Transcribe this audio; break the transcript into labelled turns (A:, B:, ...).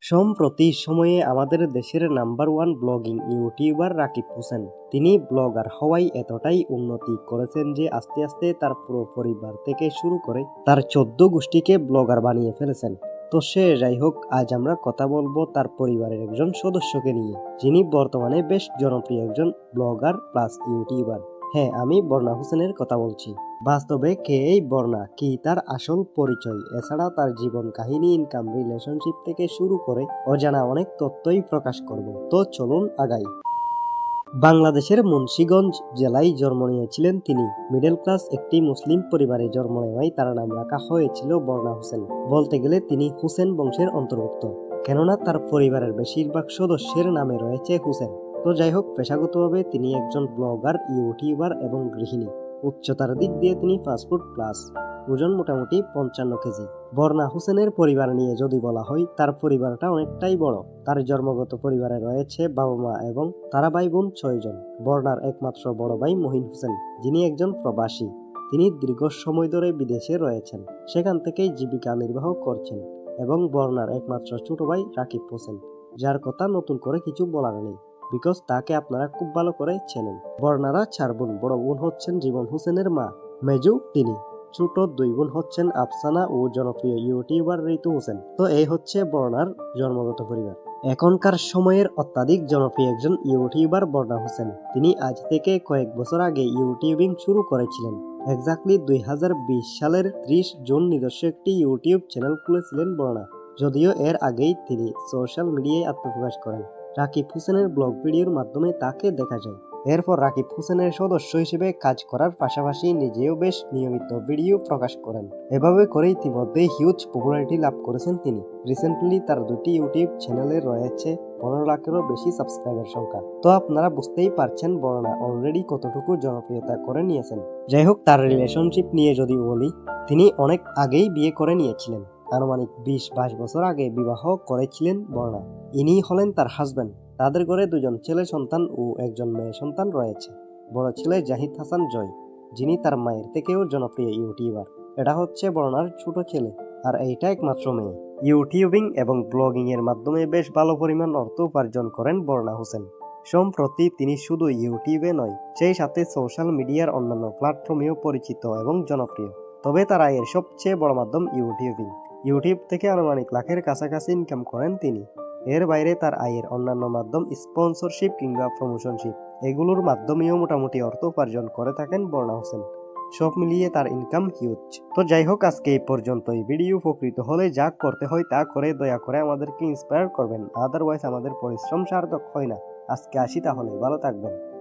A: সম্প্রতি সময়ে আমাদের দেশের number one blogging YouTuber Rakib Hossain. তিনি ব্লগার হওয়ায় এতটাই উন্নতি করেছেন যে আস্তে আস্তে তার পুরো পরিবার থেকে শুরু করে তার চোদ্দ গোষ্ঠীকে ব্লগার বানিয়ে ফেলেছেন। তো সে যাই হোক, আজ আমরা কথা বলব তার পরিবারের একজন সদস্যকে নিয়ে, যিনি বর্তমানে বেশ জনপ্রিয় একজন ব্লগার প্লাস ইউটিউবার। হ্যাঁ আমি বর্ণা হোসেনের কথা বলছি। বাস্তবে কে এই বর্ণা? কি তার আসল পরিচয়? এছাড়া তার জীবন কাহিনী ইনকাম রিলেশনশিপ থেকে শুরু করে অজানা অনেক তথ্যই প্রকাশ করব। তো চলুন আগাই। বাংলাদেশের মুন্সীগঞ্জ জেলায় জন্ম নিয়েছিলেন তিনি। মিডল ক্লাস একটি মুসলিম পরিবারে জন্ম নেওয়ায় তার নাম রাখা হয়েছিল বর্ণা হোসেন। বলতে গেলে তিনি হুসেন বংশের অন্তর্ভুক্ত। কেননা তার পরিবারের বেশিরভাগ সদস্যের নামে রয়েছে হুসেন। তো যাই হোক, পেশাগতভাবে তিনি একজন ব্লগার, ইউটিউবার এবং গৃহিণী। উচ্চতার দিক দিয়ে তিনি ফাস্টফুড প্লাস ওজন মোটামুটি পঞ্চান্ন কেজি। বর্ণা হোসেনের পরিবার নিয়ে যদি বলা হয়, তার পরিবারটা অনেকটাই বড়। তার জন্মগত পরিবারে রয়েছে বাবা মা এবং তারা ভাই বোন ছয়জন বর্ণার একমাত্র বড় ভাই মহিন হোসেন, যিনি একজন প্রবাসী। তিনি দীর্ঘ সময় ধরে বিদেশে রয়েছেন। সেখান থেকেই জীবিকা নির্বাহ করছেন এবং বর্ণার একমাত্র ছোট ভাই রাকিব হোসেন, যার কথা নতুন করে কিছু বলার নেই। বিকজ তাকে আপনারা খুব ভালো করে চেনেন। বর্ণারা চার বোন, বড় বোন হচ্ছেন জীবন হোসেনের মা, মেজু তিনি। ছোট দুই বোন হচ্ছেন আফসানা ও জনপ্রিয় ইউটিউবার ঋতু হোসেন। তো এই হচ্ছে বর্ণার জন্মগত পরিবার। এখনকার সময়ের অত্যাধিক জনপ্রিয় একজন ইউটিউবার বর্ণা হোসেন। তিনি আজ থেকে কয়েক বছর আগে ইউটিউবিং শুরু করেছিলেন। এক্স্যাক্টলি দুই সালের ত্রিশ জুন নিজস্ব একটি ইউটিউব চ্যানেল খুলেছিলেন বর্ণা। যদিও এর আগেই তিনি সোশ্যাল মিডিয়ায় আত্মপ্রকাশ করেন। রাকিব হোসেনের ব্লগ ভিডিওর মাধ্যমে তাকে দেখা যায়। এরপর রাকিব হোসেনের সদস্য হিসেবে কাজ করার পাশাপাশি নিজেও বেশ নিয়মিত ভিডিও প্রকাশ করেন। এভাবে করে ইতিমধ্যে হিউজ পপুলারিটি লাভ করেছেন তিনি। রিসেন্টলি তার দুটি ইউটিউব চ্যানেলে রয়েছে পনেরো লাখেরও বেশি সাবস্ক্রাইবার সংখ্যা। তো আপনারা বুঝতেই পারছেন বর্ণা অলরেডি কতটুকু জনপ্রিয়তা করে নিয়েছেন। যাই হোক, তার রিলেশনশিপ নিয়ে যদি বলি, তিনি অনেক আগেই বিয়ে করে নিয়েছিলেন। আনুমানিক বিশ বাইশ বছর আগে বিবাহ করেছিলেন বর্ণা। ইনি হলেন তার হাজব্যান্ড তাদের ঘরে দুজন ছেলে সন্তান ও একজন মেয়ে সন্তান রয়েছে। বড় ছেলে জাহিদ হাসান জয়, যিনি তার মায়ের থেকেও জনপ্রিয় ইউটিউবার। এটা হচ্ছে বর্ণার ছোট ছেলে, আর এইটা একমাত্র মেয়ে। ইউটিউবিং এবং ব্লগিং এর মাধ্যমে বেশ ভালো পরিমাণ অর্থ উপার্জন করেন বর্ণা হোসেন। সম্প্রতি তিনি শুধু ইউটিউবে নয়, সেই সাথে সোশ্যাল মিডিয়ার অন্যান্য প্ল্যাটফর্মেও পরিচিত এবং জনপ্রিয়। তবে তার আয়ের সবচেয়ে বড় মাধ্যম ইউটিউবিং। ইউটিউব থেকে আনুমানিক লাখের কাছাকাছি ইনকাম করেন তিনি। এর বাইরে তার আয়ের অন্যান্য মাধ্যম স্পন্সরশিপ কিংবা প্রমোশনশিপ এগুলোর মাধ্যমেও মোটামুটি অর্থ উপার্জন করে থাকেন বর্ণা হোসেন। সব মিলিয়ে তার ইনকাম হিউজ তো যাই হোক, আজকে এই পর্যন্তই। ভিডিও উপকৃত হলে যা করতে হয় তা করে দয়া করে আমাদেরকে ইন্সপায়ার করবেন। আদারওয়াইজ আমাদের পরিশ্রম সার্থক হয় না। আজকে আসি তাহলে। ভালো থাকবেন।